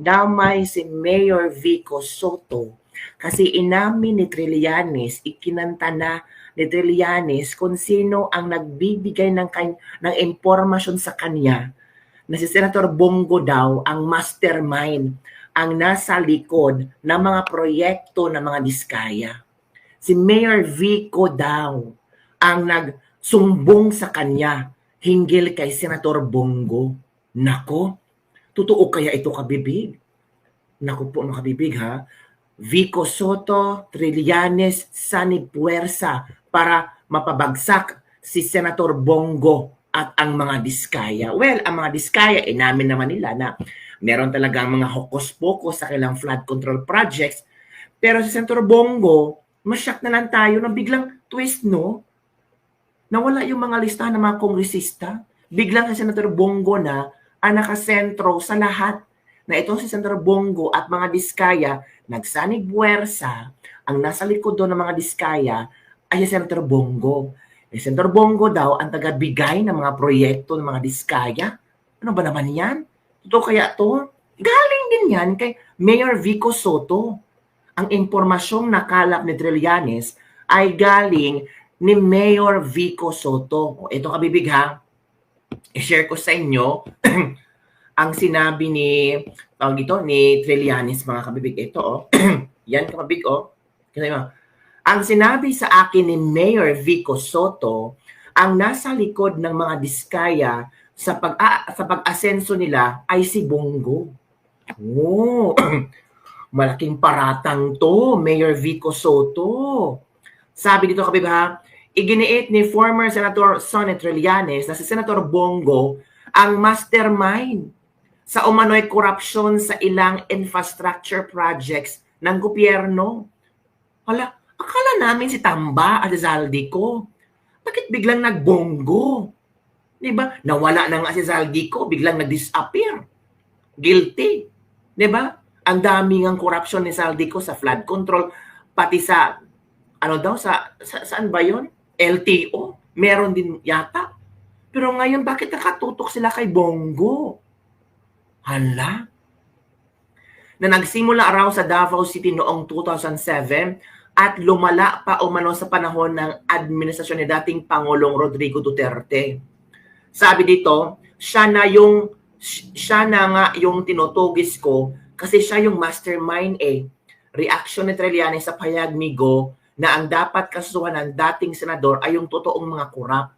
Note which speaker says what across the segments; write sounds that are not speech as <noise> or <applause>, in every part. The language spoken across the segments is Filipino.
Speaker 1: damay si Mayor Vico Soto kasi inamin ni Trillanes, ikinanta na ni Trillanes kung sino ang nagbibigay ng, kan- ng impormasyon sa kanya na si Senator Bongo daw ang mastermind, ang nasa likod ng mga proyekto ng mga diskaya. Si Mayor Vico daw ang nagsumbong sa kanya hinggil kay Senator Bongo. Nako, totoo kaya ito kabibig? Naku po mga kabibig ha. Vico Soto, Trillanes, Sani Puersa para mapabagsak si Senator Bongo at ang mga diskaya. Well, ang mga diskaya, eh namin naman nila na meron talagang mga hokus-pokus sa kailang flood control projects. Pero si Senator Bongo, masyak na lang tayo na biglang twist, no? Nawala yung mga listahan ng mga kongresista. Biglang si Senator Bongo na ang nakasentro sa lahat na itong si Senator Bongo at mga diskaya nagsanig buwersa, ang nasa likod doon ng mga diskaya ay si Senator Bongo. Eh, Senator Bongo daw ang tagabigay ng mga proyekto ng mga diskaya. Ano ba naman yan? Ito kaya to? Galing din yan kay Mayor Vico Soto. Ang impormasyong nakalap ni Trillanes ay galing ni Mayor Vico Soto. O, ito kabibig ha. I-share ko sa inyo <clears throat> ang sinabi ni tawag dito ni Trillanes mga kabibig ito oh. <clears throat> Yan kabibig oh. Kasi mo, ang sinabi sa akin ni Mayor Vico Soto, ang nasa likod ng mga diskaya sa pag sa pag-asenso nila ay si Bongo. Oh, <clears throat> malaking paratang to, Mayor Vico Soto. Sabi dito kabibig ha, iginiit ni former Senator Sonny Trillanes na si Senator Bongo ang mastermind sa umano'y korupsyon sa ilang infrastructure projects ng gobyerno. Hala, akala namin si Tamba at si Zaldico. Bakit biglang nagbonggo? Di ba? Nawala na nga si Zaldico, biglang nag-disappear. Guilty. Di ba? Ang dami ng korupsyon ni Zaldico sa flood control, pati sa, ano daw, sa, sa saan ba yon? LTO. Meron din yata. Pero ngayon, bakit nakatutok sila kay Bongo? Hala? Na nagsimula araw sa Davao City noong 2007 at lumala pa umano sa panahon ng administrasyon ni dating Pangulong Rodrigo Duterte. Sabi dito, siya na yung siya na nga yung tinutugis ko kasi siya yung mastermind eh. Reaction ni Trillanes sa payag ni Go na ang dapat kasuhan ng dating senador ay yung totoong mga kurap.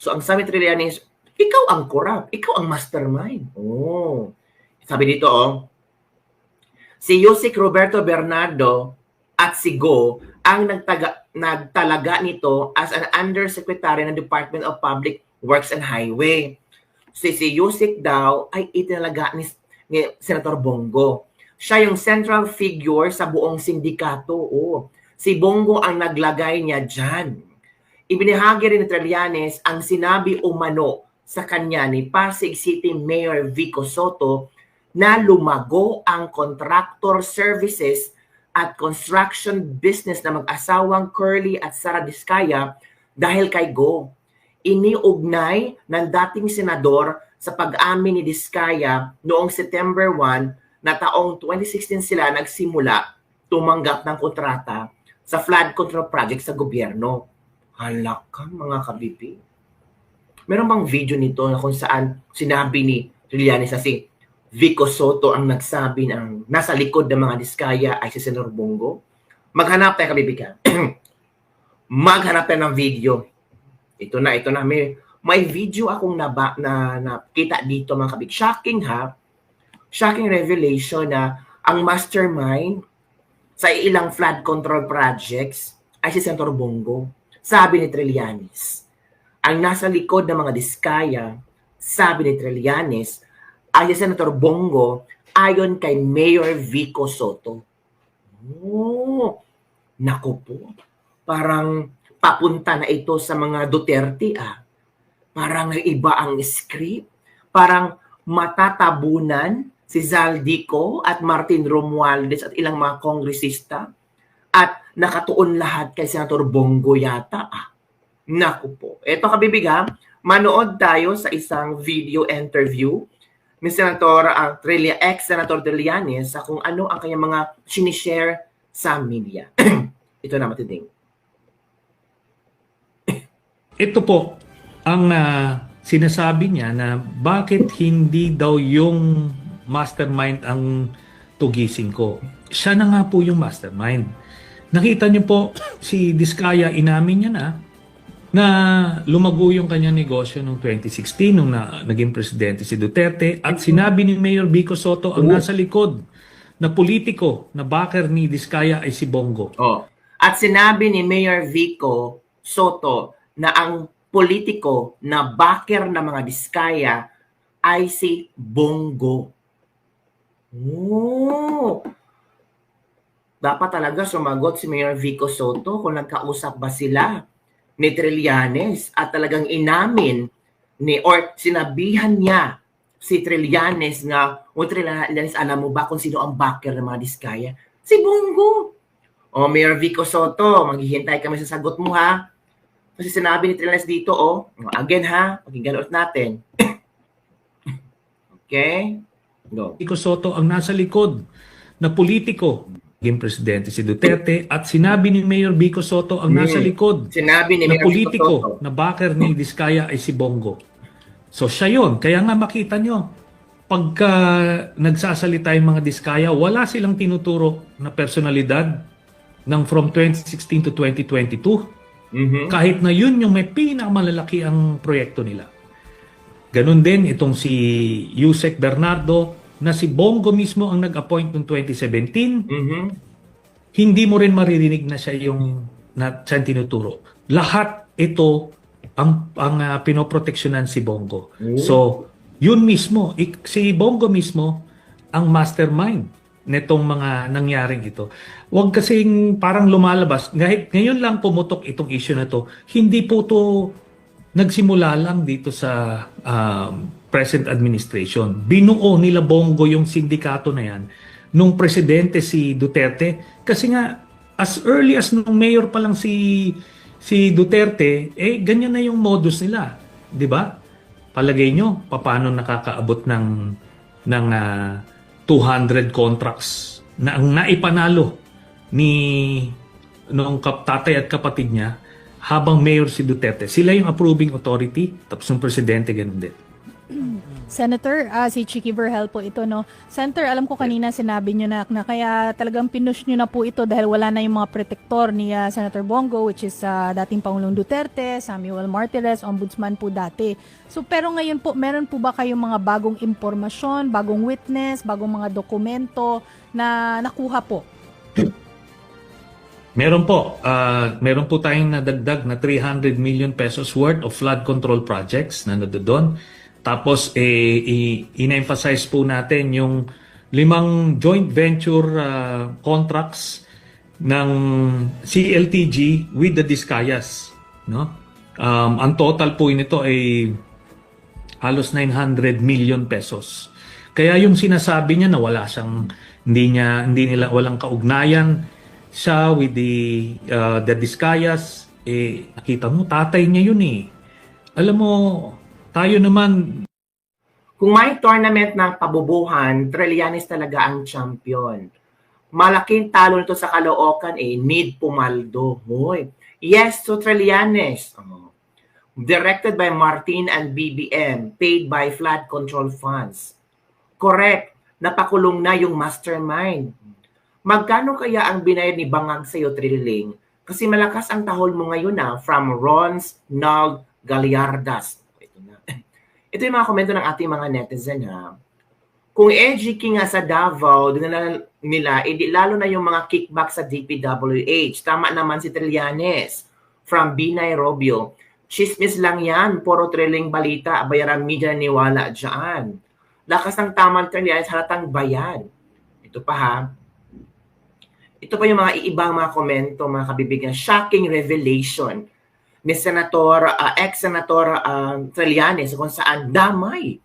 Speaker 1: So ang sabi Trillanes, ikaw ang korap. Ikaw ang mastermind. Oh. Sabi dito, oh. Si Yusik Roberto Bernardo at si Go ang nagtaga, nagtalaga nito as an undersecretary ng Department of Public Works and Highway. Si si Yusik daw ay itinalaga ni, ni Senator Bongo. Siya yung central figure sa buong sindikato. Oh. Si Bongo ang naglagay niya dyan. Ibinahagi rin ni Trillanes ang sinabi umano sa kanya ni Pasig City Mayor Vico Soto na lumago ang contractor services at construction business na mag-asawang Curly at Sara Diskaya dahil kay Go. Iniugnay ng dating senador sa pag-amin ni Diskaya noong September 1 na taong 2016 sila nagsimula tumanggap ng kontrata sa flood control project sa gobyerno. Halak ka mga kabibi meron bang video nito na kung saan sinabi ni Trillanes na si Vico Soto ang nagsabi ng nasa likod ng mga diskaya ay si Senor Bongo? Maghanap tayo kabibigan. <clears throat> Maghanap tayo ng video. Ito na, ito na. May, may video akong naba, na nakita dito mga kabig. Shocking ha. Shocking revelation na ang mastermind sa ilang flood control projects ay si Senator Bongo. Sabi ni Trillanes ang nasa likod ng mga diskaya, sabi ni Trillanes, ay si Senator Bongo ayon kay Mayor Vico Soto. Oh, nako po. Parang papunta na ito sa mga Duterte ah. Parang iba ang script. Parang matatabunan si Zaldico at Martin Romualdez at ilang mga kongresista at nakatuon lahat kay Senator Bongo yata ah. Naku po. Ito kabibig manood tayo sa isang video interview ni Senator uh, Trillia, ex-Senator Trillanes sa kung ano ang kanyang mga sinishare sa media. <clears throat> Ito na matinding. <clears throat>
Speaker 2: Ito po ang ah, sinasabi niya na bakit hindi daw yung mastermind ang tugisin ko. Siya na nga po yung mastermind. Nakita niyo po si Diskaya inamin niya na na lumago yung kanyang negosyo noong 2016 nung na, naging presidente si Duterte at sinabi ni Mayor Vico Soto ang
Speaker 1: Oo.
Speaker 2: nasa likod na politiko na backer ni Diskaya ay si Bongo.
Speaker 1: Oh. At sinabi ni Mayor Vico Soto na ang politiko na backer ng mga Diskaya ay si Bongo. Oh. Dapat talaga sumagot si Mayor Vico Soto kung nagkausap ba sila ni Trillanes at talagang inamin ni or sinabihan niya si Trillanes nga, o Trillanes, alam mo ba kung sino ang backer ng mga Diskaya? Si Bongo. O Mayor Vico Soto, maghihintay kami sa sagot mo ha. Kasi sinabi ni Trillanes dito, oh, again ha, pakinggan ulit natin. <coughs> okay? Go.
Speaker 2: Vico Soto ang nasa likod na politiko naging presidente si Duterte at sinabi ni Mayor Vico Soto ang nasa
Speaker 1: Hmm.
Speaker 2: likod
Speaker 1: Sinabi ni
Speaker 2: na
Speaker 1: Mayor Vico Soto.
Speaker 2: politiko na backer ni Diskaya ay si Bongo. So siya yon. Kaya nga makita nyo, pagka nagsasalita yung mga Diskaya, wala silang tinuturo na personalidad ng from 2016 to 2022.
Speaker 1: Mhm.
Speaker 2: Kahit na yun yung may pinakamalalaki ang proyekto nila. Ganon din itong si Yusek Bernardo na si Bongo mismo ang nag-appoint noong 2017
Speaker 1: Mhm.
Speaker 2: hindi mo rin maririnig na siya yung na siya tinuturo. Lahat ito ang ang uh, pinoproteksyonan si Bongo.
Speaker 1: Mm.
Speaker 2: So, yun mismo, ik- si Bongo mismo ang mastermind netong mga nangyaring ito. Huwag kasing parang lumalabas. Kahit ngayon lang pumutok itong issue na to, hindi po to nagsimula lang dito sa um, present administration. Binuo nila Bongo yung sindikato na yan nung presidente si Duterte kasi nga as early as nung mayor pa lang si si Duterte eh ganyan na yung modus nila, 'di ba? Palagay nyo paano nakakaabot ng ng ah, 200 contracts na ang naipanalo ni noong kap- at kapatid niya habang mayor si Duterte. Sila yung approving authority, tapos yung presidente ganun din.
Speaker 3: Senator, ah, si Chicky Verhel po ito, no? Senator, alam ko kanina sinabi nyo na, na kaya talagang pinush nyo na po ito dahil wala na yung mga protektor ni ah, Senator Bongo, which is ah, dating Pangulong Duterte, Samuel Martirez, ombudsman po dati. So, pero ngayon po, meron po ba kayong mga bagong impormasyon, bagong witness, bagong mga dokumento na nakuha po?
Speaker 2: Meron po, ah, meron po tayong nadagdag na 300 million pesos worth of flood control projects na doon. Tapos eh, in-emphasize po natin yung limang joint venture ah, contracts ng CLTG with the Discayas, no? Um, ang total po nito ay halos 900 million pesos. Kaya yung sinasabi niya na wala siyang hindi niya hindi nila walang kaugnayan siya with the uh, the Discayas eh nakita mo tatay niya yun eh. Alam mo tayo naman
Speaker 1: Kung may tournament ng pabubuhan, Trillanes talaga ang champion. Malaking talo nito sa Caloocan eh, need Pumaldo. Hoy. Yes to Trillanes. Oh. Directed by Martin and BBM, paid by flood control funds. Correct. Napakulong na yung mastermind. Magkano kaya ang binayad ni Bangang sa'yo, Trilling? Kasi malakas ang tahol mo ngayon na from Rons Nag Galiardas. Ito na. <laughs> Ito yung mga komento ng ating mga netizen ha. Kung EGK nga sa Davao, dinala nila, edi lalo na yung mga kickback sa DPWH. Tama naman si Trillanes from Binay Robio. Chismis lang yan, puro trilling balita, bayaran media niwala dyan. Lakas ng tamang Trillanes, halatang bayan. Ito pa ha. Ito pa yung mga iibang mga komento, mga kabibigyan. Shocking revelation ni Senator, uh, ex-Senator uh, Trillanes kung saan damay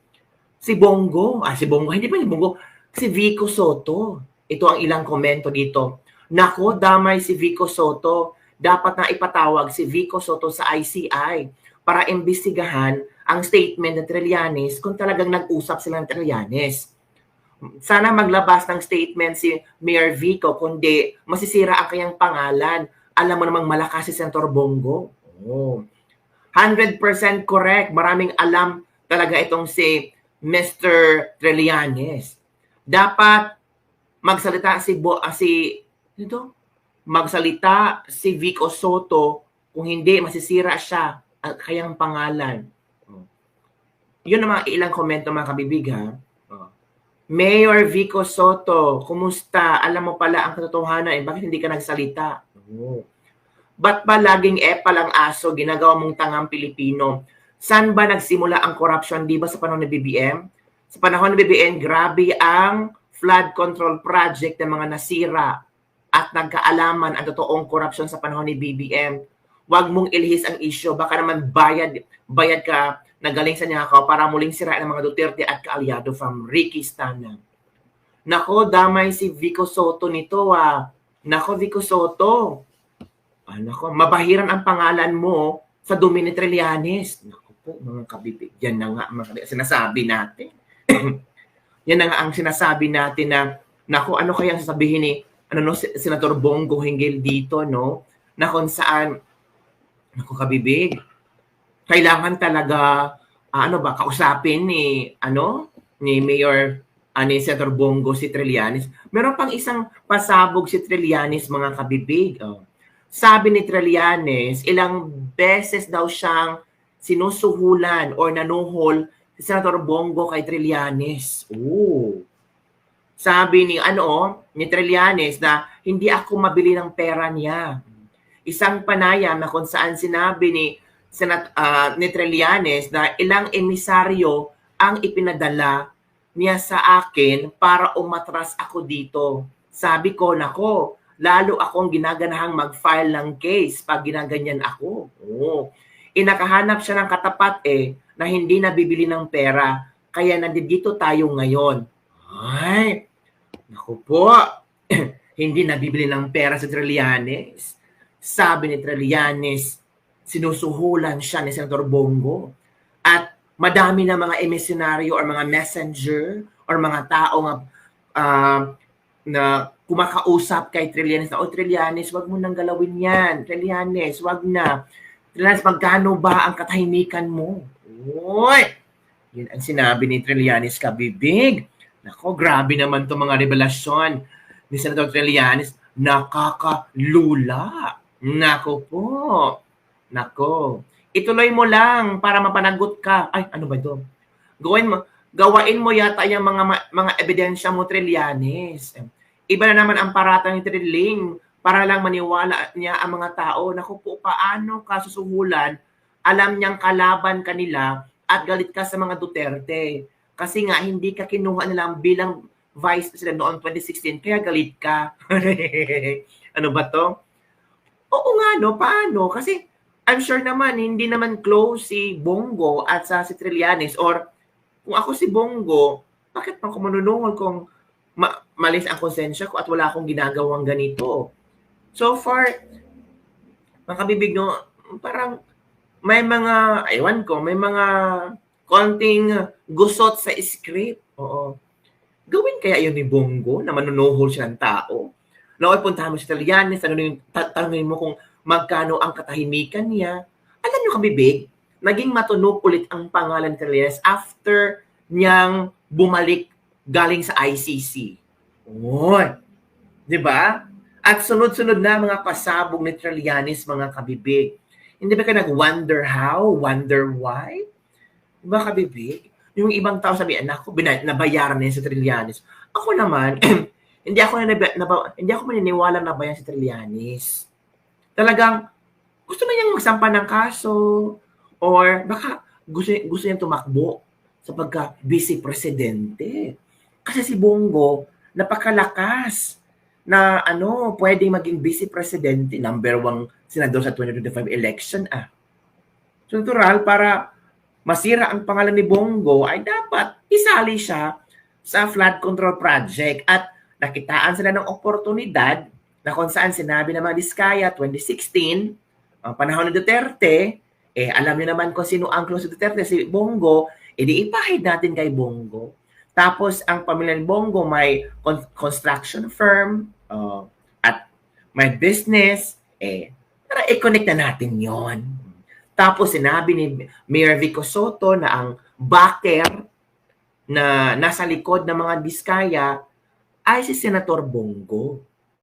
Speaker 1: si Bongo, ah si Bongo, hindi pa si Bongo, si Vico Soto. Ito ang ilang komento dito. Nako, damay si Vico Soto. Dapat na ipatawag si Vico Soto sa ICI para imbestigahan ang statement ng Trillanes kung talagang nag-usap sila ng Trillanes. Sana maglabas ng statement si Mayor Vico kundi masisira ang kanyang pangalan. Alam mo namang malakas si Senator Bongo. Oh. 100% correct. Maraming alam talaga itong si Mr. Trillanes. Dapat magsalita si Bo, ah, si ito, magsalita si Vico Soto kung hindi masisira siya ang kayang pangalan. Oh. Yun ang mga ilang komento mga kabibig ha. Mayor Vico Soto, kumusta? Alam mo pala ang katotohanan eh, bakit hindi ka nagsalita? Oh. Ba't ba laging epal ang aso, ginagawa mong tangang Pilipino? Saan ba nagsimula ang corruption, di ba sa panahon ng BBM? Sa panahon ng BBM, grabe ang flood control project ng mga nasira at nagkaalaman ang totoong corruption sa panahon ni BBM. Huwag mong ilihis ang issue, baka naman bayad, bayad ka na galing sa Nyakaw para muling sirain ng mga Duterte at kaalyado from Ricky Stana. Nako, damay si Vico Soto nito ah. Nako, Vico Soto. Ah, nako, mabahiran ang pangalan mo sa dumi ni Trillanes. Nako po, mga kabibig. Yan na nga, mga. Sinasabi natin. <clears throat> Yan na nga ang sinasabi natin na, nako, ano kaya sasabihin ni ano no, Senator Bongo hinggil dito, no? Na kung saan, nako kabibig, kailangan talaga, ah, ano ba, kausapin ni, ano, ni Mayor ni Senator Bongo si Trillanes. Meron pang isang pasabog si Trillanes, mga kabibig. Oh. Sabi ni Trillanes, ilang beses daw siyang sinusuhulan or nanuhol si Senator Bongo kay Trillanes. Ooh. Sabi ni ano, ni Trillanes na hindi ako mabili ng pera niya. Isang panayam na kung saan sinabi ni Senat ah, ni Trillanes na ilang emisaryo ang ipinadala niya sa akin para umatras ako dito. Sabi ko, nako, lalo akong ginaganahang mag-file ng case pag ginaganyan ako. Oo. Inakahanap siya ng katapat eh na hindi nabibili ng pera. Kaya nandito tayo ngayon. Ay, naku po, <clears throat> hindi nabibili ng pera si Trillanes. Sabi ni Trillanes, sinusuhulan siya ni Senator Bongo. At madami na mga emisyonaryo or mga messenger or mga tao nga ah, na kumakausap kay Trillanes na, oh Trillanes, wag mo nang galawin yan. Trillanes, wag na. Trillanes, magkano ba ang katahimikan mo? Uy! Yun ang sinabi ni Trillanes kabibig. Nako, grabe naman to mga revelasyon ni Senator Trillanes. Nakakalula. Nako po. Nako. Ituloy mo lang para mapanagot ka. Ay, ano ba ito? Gawin mo, gawain mo yata yung mga mga ebidensya mo, Trillanes. Iba na naman ang parata ni Trilling para lang maniwala niya ang mga tao. Naku po, paano ka susuhulan? Alam niyang kalaban kanila at galit ka sa mga Duterte. Kasi nga, hindi ka kinuha nilang bilang vice president noong 2016, kaya galit ka. <laughs> ano ba to? Oo nga, no? Paano? Kasi I'm sure naman, hindi naman close si Bongo at sa si Trillanes or kung ako si Bongo, bakit pa ako manunungol kung ma- malis ang konsensya ko at wala akong ginagawang ganito? So far, mga kabibig, no, parang may mga, aywan ko, may mga konting gusot sa script. Oo. Gawin kaya yun ni Bongo na manunuhol siya ng tao? No, puntahan mo si Trillanes, ano yung ta- tanungin mo kung magkano ang katahimikan niya. Alam niyo kabibig, naging matunog ulit ang pangalan Trillanes after niyang bumalik galing sa ICC. Oy. 'Di ba? At sunod-sunod na mga pasabog ni Trillanes mga kabibig. Hindi ba ka nag-wonder how? Wonder why? Di ba kabibig? Yung ibang tao sabi, anak ko, nabayaran na yan si Trillanes. Ako naman, <clears throat> hindi ako na naba, hindi ako maniniwala na bayan si Trillanes. Talagang gusto na niyang magsampa ng kaso or baka gusto gusto niyang tumakbo sa pagka vice presidente. Kasi si Bongo napakalakas na ano, pwedeng maging vice presidente, number one senador sa 2025 election ah. So, natural, para masira ang pangalan ni Bongo, ay dapat isali siya sa flood control project at nakitaan sila ng oportunidad na kung saan sinabi ng mga Diskaya 2016, ang panahon ni Duterte, Eh, alam niyo naman kung sino ang close Duterte, si Bongo, edi ipahid natin kay Bongo. Tapos, ang pamilya ni Bongo may con- construction firm uh, at may business, eh, tara, i-connect na natin yon. Tapos, sinabi ni Mayor Vico Soto na ang backer na nasa likod ng mga diskaya ay si Senator Bongo.